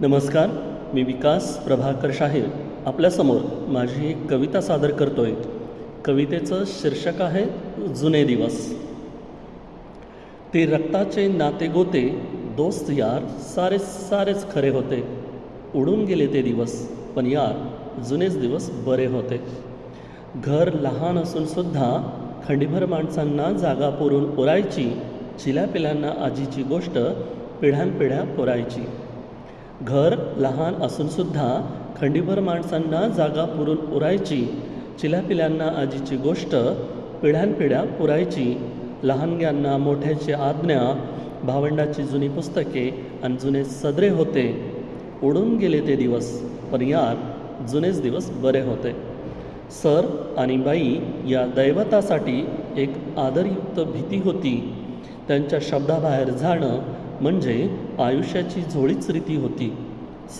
नमस्कार मी विकास प्रभाकर शाहीर. आपल्यासमोर माझी एक कविता सादर करतोय. कवितेचं शीर्षक आहे जुने दिवस. ते रक्ताचे नाते गोते दोस्त यार सारे सारेच खरे होते. उडून गेले ते दिवस पण यार जुनेच दिवस बरे होते. घर लहान असून सुद्धा खंडीभर माणसांना जागा पुरून पुरायची चिल्यापिल्यांना आजीची गोष्ट पिढ्यानपिढ्या पुरायची. घर लहान असूनसुद्धा खंडीभर माणसांना जागा पुरून उरायची चिलापिल्यांना आजीची गोष्ट पिढ्यानपिढ्या पुरायची. लहानग्यांना मोठ्याची आज्ञा भावंडाची जुनी पुस्तके आणि जुने सदरे होते. उडून गेले ते दिवस पण यात जुनेच दिवस बरे होते. सर आणि बाई या दैवतासाठी एक आदरयुक्त भीती होती. त्यांच्या शब्दाबाहेर जाणं म्हणजे आयुष्याची झोळीच रीती होती.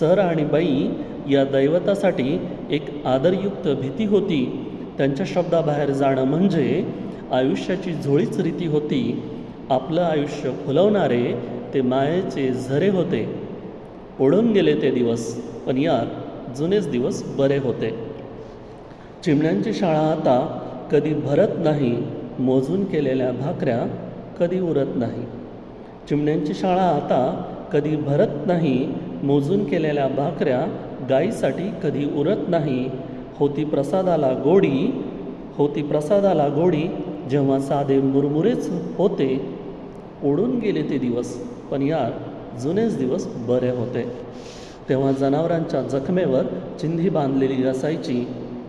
सर आणि बाई या दैवतासाठी एक आदरयुक्त भीती होती. त्यांच्या शब्दाबाहेर जाणं म्हणजे आयुष्याची झोळीच रीती होती. आपलं आयुष्य फुलवणारे ते मायेचे झरे होते. ओढून गेले ते दिवस पण यात जुनेच दिवस बरे होते. चिमण्यांची शाळा आता कधी भरत नाही मोजून केलेल्या भाकऱ्या कधी उरत नाही. चिमण्यांची शाळा आता कधी भरत नाही मोजून केलेल्या भाकऱ्या गाईसाठी कधी उरत नाही. होती प्रसादाला गोडी होती प्रसादाला गोडी जेव्हा साधे मुरमुरेच होते. ओढून गेले ते दिवस पण यार जुनेच दिवस बरे होते. तेव्हा जनावरांच्या जखमेवर चिंधी बांधलेली असायची.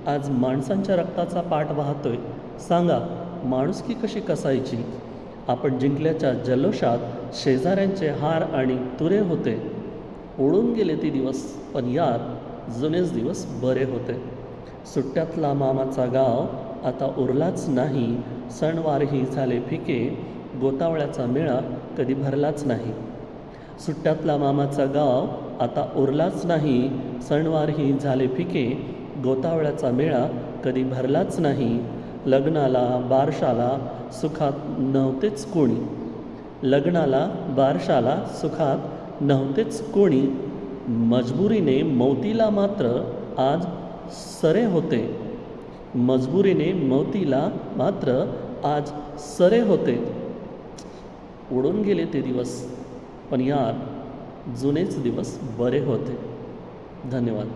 आज माणसांच्या रक्ताचा पाठ वाहतोय. सांगा माणुसकी कशी कसायची? आपण जिंकल्याच्या जल्लोषात शेजाऱ्यांचे हार आणि तुरे होते. उडून गेले ते दिवस पण यात जुनेच दिवस बरे होते. सुट्ट्यातला मामाचा गाव आता उरलाच नाही. सणवारही झाले फिके गोतावळ्याचा मेळा कधी भरलाच नाही. सुट्ट्यातला मामाचा गाव आता उरलाच नाही. सणवारही झाले फिके गोतावळ्याचा मेळा कधी भरलाच नाही. लग्नाला बारशाला सुखात नव्हतेच कोणी. लग्नाला बारशाला सुखात नव्हतेच कोणी. मजबुरीने मौतीला मात्र आज सरे होते. मजबुरीने मौतीला मात्र आज सरे होते. उडून गेले ते दिवस पण यार जुनेच दिवस बरे होते. धन्यवाद.